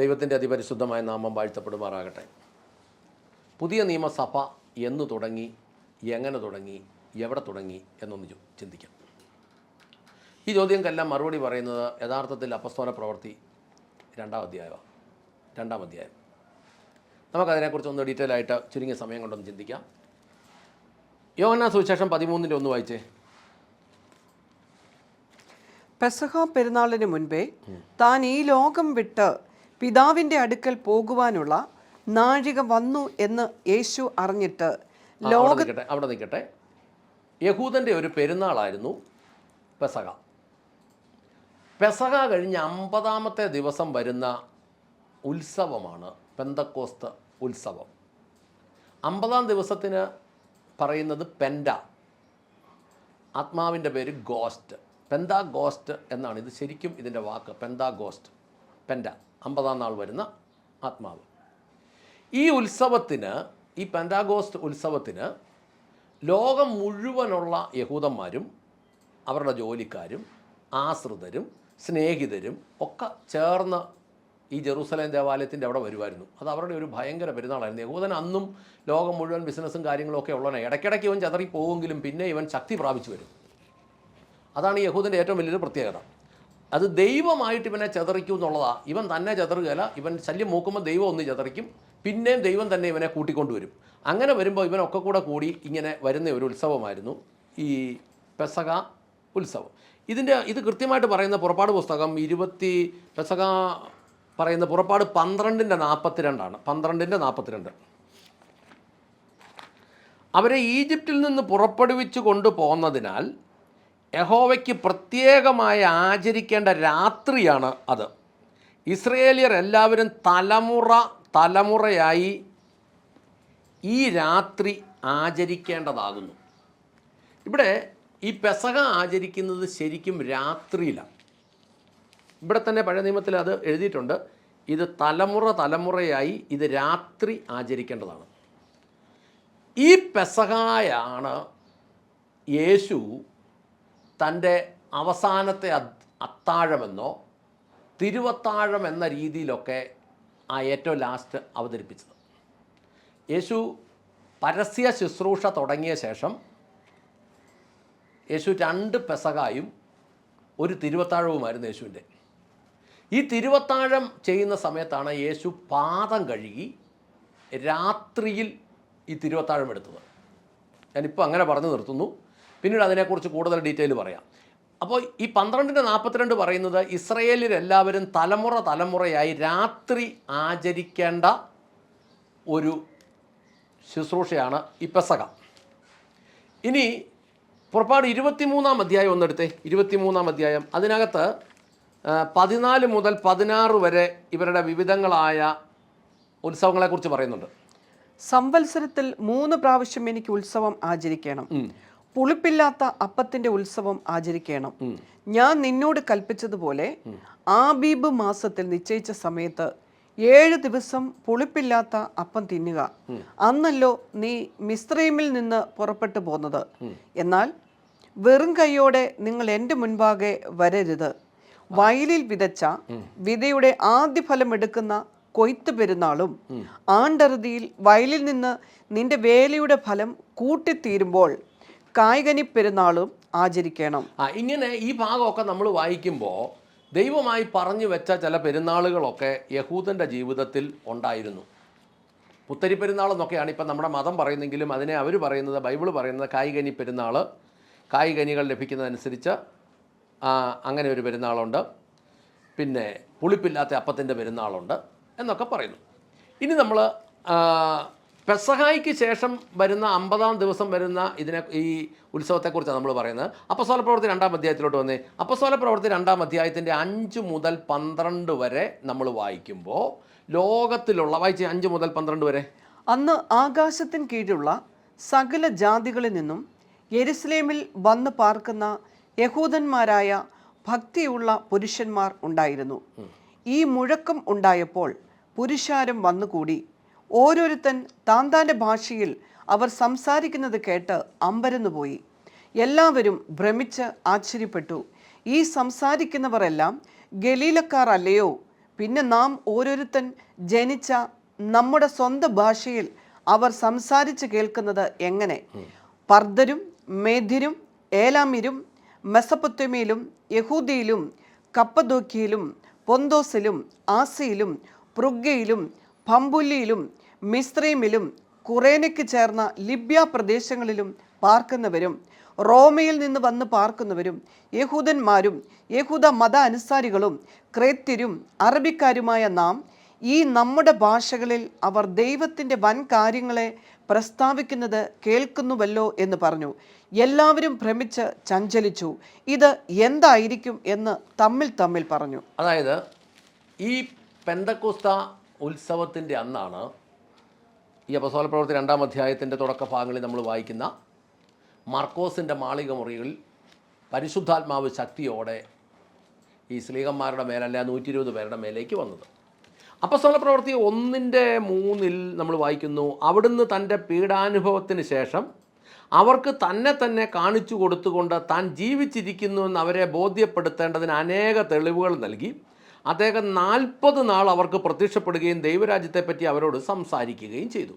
ദൈവത്തിന്റെ അതിപരിശുദ്ധമായ നാമം വാഴ്ത്തപ്പെടുമാറാകട്ടെ. പുതിയ നിയമസഭ എന്ന് തുടങ്ങി എങ്ങനെ തുടങ്ങി എവിടെ തുടങ്ങി എന്നൊന്ന് ചിന്തിക്കാം. ഈ ചോദ്യങ്ങൾക്കെല്ലാം മറുപടി പറയുന്നത് യഥാർത്ഥത്തിൽ അപ്പസ്തോല പ്രവൃത്തി രണ്ടാം അധ്യായമാണ് രണ്ടാം അധ്യായം. നമുക്കതിനെക്കുറിച്ച് ഒന്ന് ഡീറ്റെയിൽ ആയിട്ട് ചുരുങ്ങിയ സമയം കൊണ്ടൊന്ന് ചിന്തിക്കാം. യോഗനാ സുവിശേഷം പതിമൂന്നിന്റെ ഒന്ന് വായിച്ചേ. പെസഹ പെരുന്നാളിന് മുൻപേ താൻ ഈ ലോകം വിട്ട് പിതാവിന്റെ അടുക്കൽ പോകുവാനുള്ള നാഴിക വന്നു എന്ന് യേശു അറിഞ്ഞിട്ട് ലോക അവിടെ നിൽക്കട്ടെ. യഹൂദന്റെ ഒരു പെരുന്നാളായിരുന്നു പെസക പെസക കഴിഞ്ഞ് അമ്പതാമത്തെ ദിവസം വരുന്ന ഉത്സവമാണ് പെന്തക്കോസ്ത് ഉത്സവം. അമ്പതാം ദിവസത്തിന് പറയുന്നത് പെൻഡ ആത്മാവിന്റെ പേര് ഗോസ്റ്റ്. പെന്താ ഗോസ്റ്റ് എന്നാണ്. ഇത് ശരിക്കും ഇതിന്റെ വാക്ക്. പെന്താ. ഗോസ്റ്റ് പെൻഡ അമ്പതാം നാൾ വരുന്ന ആത്മാവ്. ഈ ഉത്സവത്തിന് ഈ പെൻഡാഗോസ്റ്റ് ഉത്സവത്തിന് ലോകം മുഴുവനുള്ള യഹൂദന്മാരും അവരുടെ ജോലിക്കാരും ആശ്രിതരും സ്നേഹിതരും ഒക്കെ ചേർന്ന് ഈ ജെറൂസലേം ദേവാലയത്തിന്റെ അവിടെ വരുമായിരുന്നു അത് അവരുടെ ഒരു ഭയങ്കര പെരുന്നാളായിരുന്നു. യഹൂദൻ അന്നും ലോകം മുഴുവൻ ബിസിനസ്സും കാര്യങ്ങളൊക്കെ ഉള്ളവനെ. ഇടയ്ക്കിടയ്ക്ക് ഇവൻ ചതറി പോകുമെങ്കിലും പിന്നെ ഇവൻ ശക്തി പ്രാപിച്ചു വരും. അതാണ് യഹൂദന്റെ ഏറ്റവും വലിയൊരു പ്രത്യേകത. അത് ദൈവമായിട്ട് ഇവനെ ചതറിക്കും എന്നുള്ളതാണ് ഇവൻ തന്നെ ചതറുകയല്ല ഇവൻ ശല്യം മൂക്കുമ്പോൾ ദൈവം ഒന്ന് ചതറിക്കും പിന്നെയും ദൈവം തന്നെ ഇവനെ കൂട്ടിക്കൊണ്ടുവരും അങ്ങനെ വരുമ്പോൾ ഇവനൊക്കെ കൂടെ കൂടി ഇങ്ങനെ വരുന്ന ഒരു ഉത്സവമായിരുന്നു ഈ പെസക ഉത്സവം. ഇതിന്റെ ഇത് കൃത്യമായിട്ട് പറയുന്ന പുറപ്പാട് പുസ്തകം ഇരുപത്തി പെസക പറയുന്ന പുറപ്പാട് പന്ത്രണ്ടിന്റെ നാൽപ്പത്തിരണ്ടാണ്. പന്ത്രണ്ടിന്റെ നാൽപ്പത്തിരണ്ട്. അവരെ ഈജിപ്തിൽ നിന്ന് പുറപ്പെടുവിച്ചു കൊണ്ടുപോകുന്നതിനാൽ യഹോവയ്ക്ക് പ്രത്യേകമായി ആചരിക്കേണ്ട രാത്രിയാണ് അത്. ഇസ്രയേലിയർ എല്ലാവരും തലമുറ തലമുറയായി ഈ രാത്രി ആചരിക്കേണ്ടതാകുന്നു. ഇവിടെ ഈ പെസക ആചരിക്കുന്നത് ശരിക്കും രാത്രിയിലാണ് ഇവിടെ തന്നെ പഴയ നിയമത്തിൽ അത് എഴുതിയിട്ടുണ്ട്. ഇത് തലമുറ തലമുറയായി ഇത് രാത്രി ആചരിക്കേണ്ടതാണ്. ഈ പെസകായാണ് യേശു തന്റെ അവസാനത്തെ അത്താഴമെന്നോ തിരുവത്താഴം എന്ന രീതിയിലൊക്കെ ആ ഏറ്റവും ലാസ്റ്റ് അവതരിപ്പിച്ചത്. യേശു പരസ്യ ശുശ്രൂഷ തുടങ്ങിയ ശേഷം യേശു രണ്ട് പെസകായും ഒരു തിരുവത്താഴവുമായിരുന്നു യേശുവിന്റെ. ഈ തിരുവത്താഴം ചെയ്യുന്ന സമയത്താണ് യേശു പാദം കഴുകി രാത്രിയിൽ ഈ തിരുവത്താഴം എടുത്തത്. ഞാനിപ്പോൾ അങ്ങനെ പറഞ്ഞു നിർത്തുന്നു. പിന്നീട് അതിനെക്കുറിച്ച് കൂടുതൽ ഡീറ്റെയിൽ പറയാം. അപ്പോൾ ഈ പന്ത്രണ്ടിന്റെ നാൽപ്പത്തിരണ്ട് പറയുന്നത് ഇസ്രയേലിലെല്ലാവരും തലമുറ തലമുറയായി രാത്രി ആചരിക്കേണ്ട ഒരു ശുശ്രൂഷയാണ് ഈ പെസക ഇനി പുറപ്പാട് ഇരുപത്തിമൂന്നാം അധ്യായം ഒന്നെടുത്തേ ഇരുപത്തിമൂന്നാം അധ്യായം. അതിനകത്ത് പതിനാല് മുതൽ പതിനാറ് വരെ ഇവരുടെ വിവിധങ്ങളായ ഉത്സവങ്ങളെക്കുറിച്ച് പറയുന്നുണ്ട്. സംവത്സരത്തിൽ മൂന്ന് പ്രാവശ്യം എനിക്ക് ഉത്സവം ആചരിക്കണം. പുളിപ്പില്ലാത്ത അപ്പത്തിന്റെ ഉത്സവം ആചരിക്കണം. ഞാൻ നിന്നോട് കൽപ്പിച്ചതുപോലെ ആബീബ് മാസത്തിൽ നിശ്ചയിച്ച സമയത്ത് ഏഴ് ദിവസം പുളിപ്പില്ലാത്ത അപ്പം തിന്നുക. അന്നല്ലോ നീ മിസ്രൈമിൽ നിന്ന് പുറപ്പെട്ടു പോന്നത്. എന്നാൽ വെറും കൈയോടെ നിങ്ങൾ എന്റെ മുൻപാകെ വരരുത്. വയലിൽ വിതച്ച വിതയുടെ ആദ്യ ഫലം എടുക്കുന്ന കൊയ്ത്ത് പെരുന്നാളും ആണ്ടറുതിയിൽ വയലിൽ നിന്ന് നിന്റെ വേലയുടെ ഫലം കൂട്ടിത്തീരുമ്പോൾ കായ്കനി പെരുന്നാളും ആചരിക്കണം. ആ ഇങ്ങനെ ഈ ഭാഗമൊക്കെ നമ്മൾ വായിക്കുമ്പോൾ ദൈവമായി പറഞ്ഞു വെച്ച ചില പെരുന്നാളുകളൊക്കെ യഹൂദന്റെ ജീവിതത്തിൽ ഉണ്ടായിരുന്നു. പുത്തരി പെരുന്നാൾ എന്നൊക്കെയാണ് ഇപ്പം നമ്മുടെ മതം പറയുന്നെങ്കിലും അതിനെ അവർ പറയുന്നത് ബൈബിൾ പറയുന്നത് കായികനി പെരുന്നാൾ കായികനികൾ ലഭിക്കുന്നതനുസരിച്ച് അങ്ങനെ ഒരു പെരുന്നാളുണ്ട്. പിന്നെ പുളിപ്പില്ലാത്ത അപ്പത്തിന്റെ പെരുന്നാളുണ്ട് എന്നൊക്കെ പറയുന്നു. ഇനി നമ്മൾ പെസഹായിക്ക് ശേഷം വരുന്ന അമ്പതാം ദിവസം വരുന്ന ഇതിനെ ഈ ഉത്സവത്തെക്കുറിച്ചാണ് നമ്മൾ പറയുന്നത്. അപ്പസ്വല പ്രവൃത്തി രണ്ടാം അധ്യായത്തിലോട്ട് വന്നേ. അപ്പസ്വല പ്രവൃത്തി രണ്ടാം അധ്യായത്തിന്റെ അഞ്ച് മുതൽ പന്ത്രണ്ട് വരെ നമ്മൾ വായിക്കുമ്പോൾ ലോകത്തിലുള്ള വായിച്ച അഞ്ച് മുതൽ പന്ത്രണ്ട് വരെ. അന്ന് ആകാശത്തിന് കീഴിലുള്ള സകല ജാതികളിൽ നിന്നും യെരുസലേമിൽ വന്ന് പാർക്കുന്ന യഹൂദന്മാരായ ഭക്തിയുള്ള പുരുഷന്മാർ ഉണ്ടായിരുന്നു. ഈ മുഴക്കം ഉണ്ടായപ്പോൾ പുരുഷാരം വന്നുകൂടി. ഓരോരുത്തൻ താൻ താന്റെ ഭാഷയിൽ അവർ സംസാരിക്കുന്നത് കേട്ട് അമ്പരന്നുപോയി. എല്ലാവരും ഭ്രമിച്ച് ആശ്ചര്യപ്പെട്ടു. ഈ സംസാരിക്കുന്നവരെല്ലാം ഗലീലക്കാർ അല്ലയോ പിന്നെ നാം ഓരോരുത്തൻ ജനിച്ച നമ്മുടെ സ്വന്തം ഭാഷയിൽ അവർ സംസാരിച്ച് കേൾക്കുന്നത് എങ്ങനെ? പർദ്ദരും മേധിരും ഏലാമിരും മെസപ്പൊത്തമയിലും യഹൂദിയിലും കപ്പദോക്കിയിലും പൊന്തോസിലും ആസിയിലും പ്രുഗയിലും പമ്പുല്ലിയിലും മിസ്രൈമിലും കുറേനയ്ക്ക് ചേർന്ന ലിബ്യ പ്രദേശങ്ങളിലും പാർക്കുന്നവരും റോമയിൽ നിന്ന് വന്ന് പാർക്കുന്നവരും യഹൂദന്മാരും യഹൂദ മത അനുസാരികളും ക്രേത്യരും അറബിക്കാരുമായ നാം ഈ നമ്മുടെ ഭാഷകളിൽ അവർ ദൈവത്തിന്റെ വൻ കാര്യങ്ങളെ പ്രസ്താവിക്കുന്നത് കേൾക്കുന്നുവല്ലോ എന്ന് പറഞ്ഞു. എല്ലാവരും ഭ്രമിച്ച് ചഞ്ചലിച്ചു. ഇത് എന്തായിരിക്കും എന്ന് തമ്മിൽ തമ്മിൽ പറഞ്ഞു. അതായത് ഈ പെന്തക്കോസ്ത ഉത്സവത്തിന്റെ അന്നാണ് ഈ അപസോല പ്രവൃത്തി രണ്ടാം അധ്യായത്തിന്റെ തുടക്ക ഭാഗങ്ങളിൽ നമ്മൾ വായിക്കുന്ന മർക്കോസിന്റെ മാളിക മുറികളിൽ പരിശുദ്ധാത്മാവ് ശക്തിയോടെ ഈ സ്ലീഹന്മാരുടെ മേലല്ല നൂറ്റി ഇരുപത് പേരുടെ മേലേക്ക് വന്നത്. അപ്പസ്തോല പ്രവൃത്തി ഒന്നിന്റെ മൂന്നിൽ നമ്മൾ വായിക്കുന്നു അവിടുന്ന് തന്റെ പീഡാനുഭവത്തിന് ശേഷം അവർക്ക് തന്നെ തന്നെ കാണിച്ചു കൊടുത്തുകൊണ്ട് താൻ ജീവിച്ചിരിക്കുന്നുവെന്ന് അവരെ ബോധ്യപ്പെടുത്തേണ്ടതിന് അനേക തെളിവുകൾ നൽകി. അദ്ദേഹം നാൽപ്പത് നാൾ അവർക്ക് പ്രത്യക്ഷപ്പെടുകയും ദൈവരാജ്യത്തെപ്പറ്റി അവരോട് സംസാരിക്കുകയും ചെയ്തു.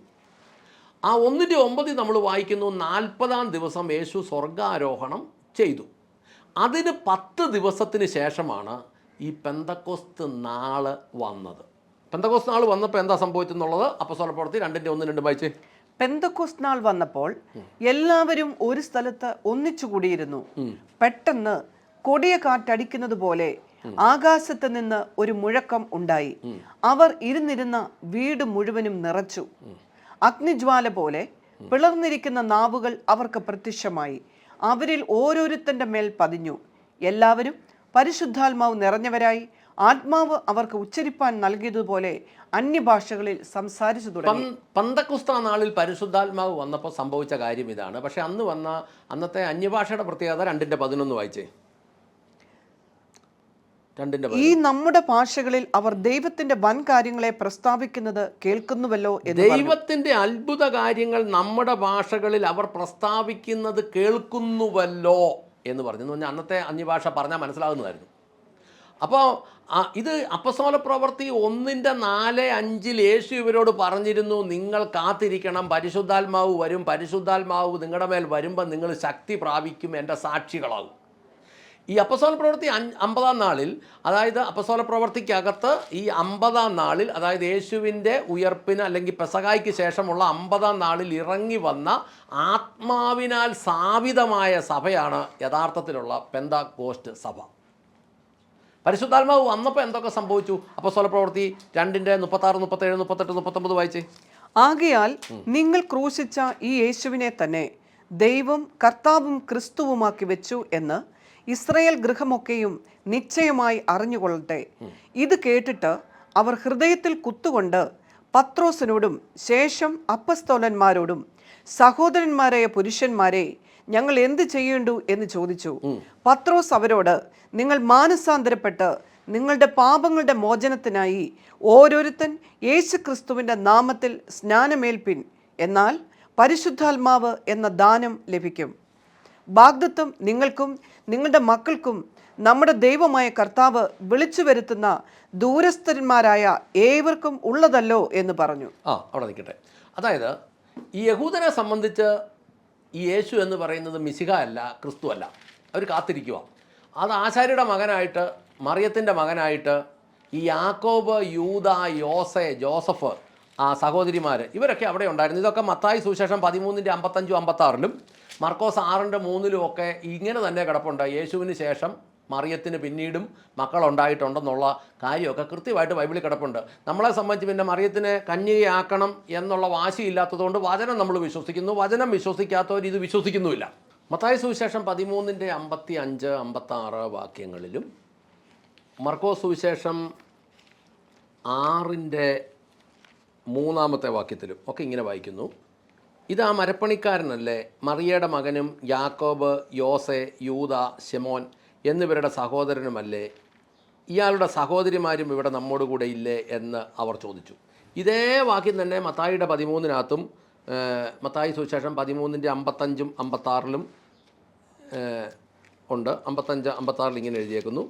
ആ ഒന്നിന്റെ ഒമ്പതിൽ നമ്മൾ വായിക്കുന്നു നാൽപ്പതാം ദിവസം യേശു സ്വർഗാരോഹണം ചെയ്തു. അതിന് പത്ത് ദിവസത്തിന് ശേഷമാണ് ഈ പെന്തക്കോസ്ത് നാൾ വന്നത്. പെന്തക്കോസ് നാൾ വന്നപ്പോൾ എന്താ സംഭവിച്ചെന്നുള്ളത് അപ്പസ്വല പ്രവൃത്തി രണ്ടിന്റെ ഒന്ന് രണ്ട് വായിച്ചേ. പെന്തക്കോസ് നാൾ വന്നപ്പോൾ എല്ലാവരും ഒരു സ്ഥലത്ത് ഒന്നിച്ചു കൂടിയിരുന്നു. പെട്ടെന്ന് കൊടിയ കാറ്റടിക്കുന്നത് പോലെ ആകാശത്ത് നിന്ന് ഒരു മുഴക്കം ഉണ്ടായി. അവർ ഇരുന്നിരുന്ന വീട് മുഴുവനും നിറച്ചു. അഗ്നിജ്വാല പോലെ പിളർന്നിരിക്കുന്ന നാവുകൾ അവർക്ക് പ്രത്യക്ഷമായി. അവരിൽ ഓരോരുത്തന്റെ മേൽ പതിഞ്ഞു. എല്ലാവരും പരിശുദ്ധാത്മാവ് നിറഞ്ഞവരായി. ആത്മാവ് അവർക്ക് ഉച്ചരിപ്പാൻ നൽകിയതുപോലെ അന്യഭാഷകളിൽ സംസാരിച്ചു തുടങ്ങി. പന്തക്കുസ്ത നാളിൽ പരിശുദ്ധാത്മാവ് വന്നപ്പോൾ സംഭവിച്ച കാര്യം ഇതാണ്. പക്ഷെ അന്ന് വന്ന അന്നത്തെ അന്യഭാഷയുടെ പ്രത്യേകത രണ്ടിന്റെ പതിനൊന്ന് വായിച്ചേ. രണ്ടിന്റെ ഈ നമ്മുടെ ഭാഷകളിൽ അവർ ദൈവത്തിന്റെ വൻ കാര്യങ്ങളെ പ്രസ്താവിക്കുന്നത് കേൾക്കുന്നുവല്ലോ ദൈവത്തിന്റെ അത്ഭുത കാര്യങ്ങൾ നമ്മുടെ ഭാഷകളിൽ അവർ പ്രസ്താവിക്കുന്നത് കേൾക്കുന്നുവല്ലോ എന്ന് പറഞ്ഞു. എന്ന് പറഞ്ഞാൽ അന്നത്തെ അന്യഭാഷ പറഞ്ഞാൽ മനസ്സിലാകുന്നതായിരുന്നു. അപ്പോൾ ഇത് അപ്പസോല പ്രവൃത്തി ഒന്നിന്റെ നാല് അഞ്ചിൽ യേശു ഇവരോട് പറഞ്ഞിരുന്നു നിങ്ങൾ കാത്തിരിക്കണം പരിശുദ്ധാത്മാവ് വരും പരിശുദ്ധാത്മാവ് നിങ്ങളുടെ മേൽ വരുമ്പോൾ നിങ്ങൾ ശക്തി പ്രാപിക്കും എന്റെ സാക്ഷികളാകും. ഈ അപ്പസോല പ്രവൃത്തി അഞ്ച് അമ്പതാം നാളിൽ അതായത് അപ്പസോല പ്രവൃത്തിക്കകത്ത് ഈ അമ്പതാം നാളിൽ അതായത് യേശുവിന്റെ ഉയർപ്പിന് അല്ലെങ്കിൽ പെസകായ്ക്ക് ശേഷമുള്ള അമ്പതാം നാളിൽ ഇറങ്ങി വന്ന ആത്മാവിനാൽ സ്ഥാപിതമായ സഭയാണ് യഥാർത്ഥത്തിലുള്ള പെന്താ കോസ്റ്റ് സഭ. പരിശുദ്ധാത്മാവ് വന്നപ്പോൾ എന്തൊക്കെ സംഭവിച്ചു? അപ്പസോല പ്രവൃത്തി രണ്ടിന്റെ മുപ്പത്താറ് മുപ്പത്തേഴ് മുപ്പത്തെട്ട് മുപ്പത്തൊമ്പത് വായിച്ചേ. ആകയാൽ നിങ്ങൾ ക്രൂശിച്ച ഈ യേശുവിനെ തന്നെ ദൈവം കർത്താവും ക്രിസ്തുവുമാക്കി വെച്ചു എന്ന് ഇസ്രയേൽ ഗൃഹമൊക്കെയും നിശ്ചയമായി അറിഞ്ഞുകൊള്ളട്ടെ. ഇത് കേട്ടിട്ട് അവർ ഹൃദയത്തിൽ കുത്തുകൊണ്ട് പത്രോസിനോടും ശേഷം അപ്പസ്തോലന്മാരോടും സഹോദരന്മാരായ പുരുഷന്മാരെ ഞങ്ങൾ എന്ത് ചെയ്യേണ്ടു? എന്ന് ചോദിച്ചു. പത്രോസ് അവരോട് നിങ്ങൾ മാനസാന്തരപ്പെട്ട് നിങ്ങളുടെ പാപങ്ങളുടെ മോചനത്തിനായി ഓരോരുത്തൻ യേശു ക്രിസ്തുവിന്റെ നാമത്തിൽ സ്നാനമേൽപ്പിൻ. എന്നാൽ പരിശുദ്ധാത്മാവ് എന്ന ദാനം ലഭിക്കും. ബാഗ്ദത്വം നിങ്ങൾക്കും നിങ്ങളുടെ മക്കൾക്കും നമ്മുടെ ദൈവമായ കർത്താവ് വിളിച്ചു വരുത്തുന്ന ദൂരസ്ഥന്മാരായ ഏവർക്കും ഉള്ളതല്ലോ എന്ന് പറഞ്ഞു. ആ അവിടെ നിൽക്കട്ടെ. അതായത് ഈ യഹൂദനെ സംബന്ധിച്ച് ഈ യേശു എന്ന് പറയുന്നത് മിശിക അല്ല ക്രിസ്തു അല്ല. അവർ കാത്തിരിക്കുക അത് ആശാരിയുടെ മകനായിട്ട് മറിയത്തിന്റെ മകനായിട്ട് ഈ യാക്കോബ് യൂത യോസെ ജോസഫ് ആ സഹോദരിമാർ ഇവരൊക്കെ അവിടെ ഉണ്ടായിരുന്നു. ഇതൊക്കെ മത്തായി സുശേഷം പതിമൂന്നിന്റെ അമ്പത്തഞ്ചും അമ്പത്താറിലും മർക്കോസ് ആറിന്റെ മൂന്നിലും ഒക്കെ ഇങ്ങനെ തന്നെ കിടപ്പുണ്ട്. യേശുവിന് ശേഷം മറിയത്തിന് പിന്നീടും മക്കളുണ്ടായിട്ടുണ്ടെന്നുള്ള കാര്യമൊക്കെ കൃത്യമായിട്ട് ബൈബിളിൽ കിടപ്പുണ്ട്. നമ്മളെ സംബന്ധിച്ച് പിന്നെ മറിയത്തിനെ കന്യകയാക്കണം എന്നുള്ള വാശിയില്ലാത്തതുകൊണ്ട് വചനം നമ്മൾ വിശ്വസിക്കുന്നു. വചനം വിശ്വസിക്കാത്തവർ ഇത് വിശ്വസിക്കുന്നുമില്ല. മത്തായ സുവിശേഷം പതിമൂന്നിന്റെ അമ്പത്തി അഞ്ച് അമ്പത്താറ് വാക്യങ്ങളിലും മർക്കോസ് സുവിശേഷം ആറിന്റെ മൂന്നാമത്തെ വാക്യത്തിലും ഒക്കെ ഇങ്ങനെ വായിക്കുന്നു. ഇത് ആ മരപ്പണിക്കാരനല്ലേ? മറിയയുടെ മകനും യാക്കോബ് യോസെ യൂത ശെമോൻ എന്നിവരുടെ സഹോദരനുമല്ലേ? ഇയാളുടെ സഹോദരിമാരും ഇവിടെ നമ്മോട് കൂടെ ഇല്ലേ എന്ന് അവർ ചോദിച്ചു. ഇതേ വാക്യം തന്നെ മത്തായിയുടെ പതിമൂന്നിനകത്തും മത്തായി സുവിശേഷം പതിമൂന്നിന്റെ അമ്പത്തഞ്ചും അമ്പത്താറിലും ഉണ്ട്. അമ്പത്തഞ്ച് അമ്പത്താറിൽ ഇങ്ങനെ എഴുതിയേക്കുന്നു.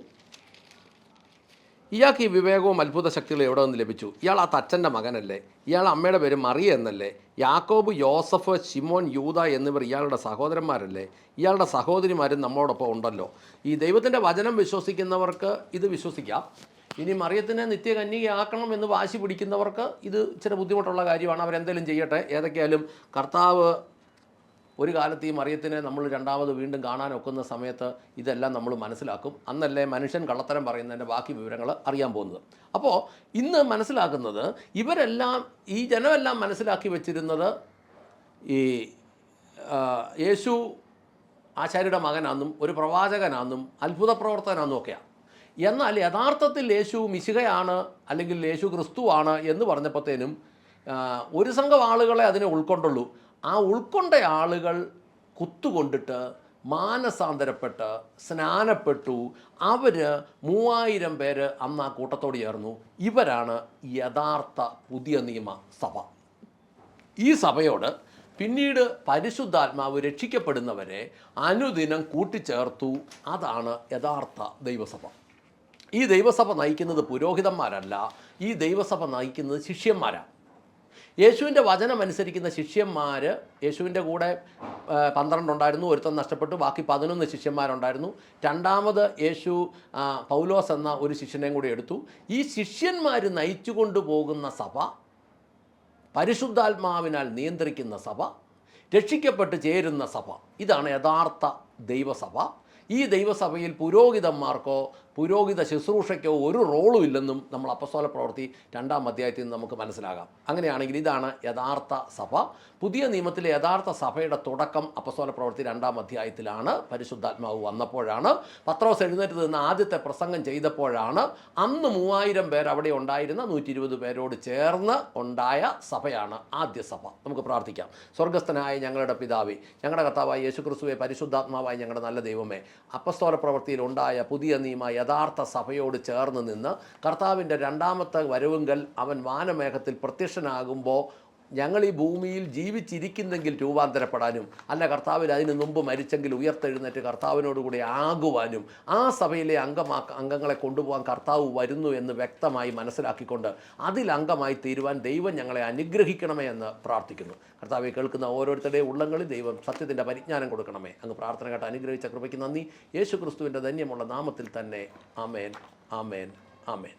ഇയാൾക്ക് ഈ വിവേകവും അത്ഭുത ശക്തികളും എവിടെ നിന്ന് ലഭിച്ചു? ഇയാൾ ആ തച്ചന്റെ മകനല്ലേ? ഇയാൾ അമ്മയുടെ പേര് മറിയ എന്നല്ലേ? യാക്കോബ് യോസഫ് ഷിമോൻ യൂത എന്നിവർ ഇയാളുടെ സഹോദരന്മാരല്ലേ? ഇയാളുടെ സഹോദരിമാരും നമ്മളോടൊപ്പം ഉണ്ടല്ലോ. ഈ ദൈവത്തിന്റെ വചനം വിശ്വസിക്കുന്നവർക്ക് ഇത് വിശ്വസിക്കാം. ഇനി മറിയത്തിനെ നിത്യകന്യകയാക്കണം എന്ന് വാശി പിടിക്കുന്നവർക്ക് ഇത് ഇച്ചിരി ബുദ്ധിമുട്ടുള്ള കാര്യമാണ്. അവരെന്തെങ്കിലും ചെയ്യട്ടെ? ഏതൊക്കെയായാലും കർത്താവ് ഒരു കാലത്ത് ഈ മറിയത്തിനെ നമ്മൾ രണ്ടാമത് വീണ്ടും കാണാൻ ഒക്കുന്ന സമയത്ത് ഇതെല്ലാം നമ്മൾ മനസ്സിലാക്കും. അന്നല്ലേ മനുഷ്യൻ കള്ളത്തരം പറയുന്നതിന്റെ ബാക്കി വിവരങ്ങൾ അറിയാൻ പോകുന്നത്. അപ്പോൾ ഇന്ന് മനസ്സിലാക്കുന്നത് ഇവരെല്ലാം ഈ ജനമെല്ലാം മനസ്സിലാക്കി വെച്ചിരുന്നത് ഈ യേശു ആചാര്യയുടെ മകനാന്നും ഒരു പ്രവാചകനാന്നും അത്ഭുത പ്രവർത്തകനാന്നും ഒക്കെയാണ്. എന്നാൽ യഥാർത്ഥത്തിൽ യേശു മിശികയാണ് അല്ലെങ്കിൽ യേശു ക്രിസ്തുവാണ് എന്ന് പറഞ്ഞപ്പോഴത്തേനും ഒരു സംഘം ആളുകളെ അതിനെ ഉൾക്കൊണ്ടുള്ളൂ. ആ ഉൾക്കൊണ്ട ആളുകൾ കുത്തുകൊണ്ടിട്ട് മാനസാന്തരപ്പെട്ട് സ്നാനപ്പെട്ടു. അവർ മൂവായിരം പേര് അന്ന് ആ കൂട്ടത്തോട് ചേർന്നു. ഇവരാണ് യഥാർത്ഥ പുതിയ നിയമ സഭ. ഈ സഭയോട് പിന്നീട് പരിശുദ്ധാത്മാവ് രക്ഷിക്കപ്പെടുന്നവരെ അനുദിനം കൂട്ടിച്ചേർത്തു. അതാണ് യഥാർത്ഥ ദൈവസഭ. ഈ ദൈവസഭ നയിക്കുന്നത് പുരോഹിതന്മാരല്ല. ഈ ദൈവസഭ നയിക്കുന്നത് ശിഷ്യന്മാരാണ് യേശുവിന്റെ വചനം അനുസരിക്കുന്ന ശിഷ്യന്മാർ യേശുവിന്റെ കൂടെ പന്ത്രണ്ടുണ്ടായിരുന്നു ഒരുത്തൻ നഷ്ടപ്പെട്ടു ബാക്കി പതിനൊന്ന് ശിഷ്യന്മാരുണ്ടായിരുന്നു. രണ്ടാമത് യേശു പൗലോസ് എന്ന ഒരു ശിഷ്യനെയും കൂടി എടുത്തു. ഈ ശിഷ്യന്മാർ നയിച്ചു കൊണ്ടുപോകുന്ന സഭ പരിശുദ്ധാത്മാവിനാൽ നിയന്ത്രിക്കുന്ന സഭ രക്ഷിക്കപ്പെട്ട് ചേരുന്ന സഭ ഇതാണ് യഥാർത്ഥ ദൈവസഭ. ഈ ദൈവസഭയിൽ പുരോഹിതന്മാർക്കോ പുരോഹിത ശുശ്രൂഷയ്ക്കോ ഒരു റോളും ഇല്ലെന്നും നമ്മൾ അപ്പസ്തോല പ്രവൃത്തി രണ്ടാം അധ്യായത്തിൽ നിന്ന് നമുക്ക് മനസ്സിലാകാം. അങ്ങനെയാണെങ്കിൽ ഇതാണ് യഥാർത്ഥ സഭ. പുതിയ നിയമത്തിലെ യഥാർത്ഥ സഭയുടെ തുടക്കം അപ്പസ്തോല പ്രവൃത്തി രണ്ടാം അധ്യായത്തിലാണ്. പരിശുദ്ധാത്മാവ് വന്നപ്പോഴാണ്. പത്രോസ് എഴുന്നേറ്റ് നിന്ന് ആദ്യത്തെ പ്രസംഗം ചെയ്തപ്പോഴാണ്. അന്ന് മൂവായിരം പേർ അവിടെ ഉണ്ടായിരുന്ന നൂറ്റി ഇരുപത് പേരോട് ചേർന്ന് ഉണ്ടായ സഭയാണ് ആദ്യ സഭ. നമുക്ക് പ്രാർത്ഥിക്കാം. സ്വർഗസ്ഥനായ ഞങ്ങളുടെ പിതാവേ ഞങ്ങളുടെ കർത്താവായ യേശുക്രിസ്തുവെ പരിശുദ്ധാത്മാവായ ഞങ്ങളുടെ നല്ല ദൈവമേ അപ്പസ്തോല പ്രവൃത്തിയിൽ ഉണ്ടായ പുതിയ നിയമ യഥാർത്ഥ സഭയോട് ചേർന്ന് നിന്ന് കർത്താവിന്റെ രണ്ടാമത്തെ വരവുങ്കൽ അവൻ വാനമേഘത്തിൽ പ്രത്യക്ഷനാകുമ്പോൾ ഞങ്ങൾ ഈ ഭൂമിയിൽ ജീവിച്ചിരിക്കുന്നെങ്കിൽ രൂപാന്തരപ്പെടാനും അല്ല കർത്താവിൽ അതിന് മുമ്പ് മരിച്ചെങ്കിൽ ഉയർത്തെഴുന്നേറ്റ് കർത്താവിനോടുകൂടി ആകുവാനും ആ സഭയിലെ അംഗമാ അംഗങ്ങളെ കൊണ്ടുപോകാൻ കർത്താവ് വരുന്നു എന്ന് വ്യക്തമായി മനസ്സിലാക്കിക്കൊണ്ട് അതിൽ അംഗമായി തീരുവാൻ ദൈവം ഞങ്ങളെ അനുഗ്രഹിക്കണമേ എന്ന് പ്രാർത്ഥിക്കുന്നു. കർത്താവെ കേൾക്കുന്ന ഓരോരുത്തരുടെയും ഉള്ളങ്ങളിൽ ദൈവം സത്യത്തിന്റെ പരിജ്ഞാനം കൊടുക്കണമേ. അങ്ങ് പ്രാർത്ഥന കേട്ട് അനുഗ്രഹിച്ച കൃപയ്ക്ക് നന്ദി. യേശു ക്രിസ്തുവിന്റെ ധന്യമുള്ള നാമത്തിൽ തന്നെ ആമേൻ ആമേൻ ആമേൻ.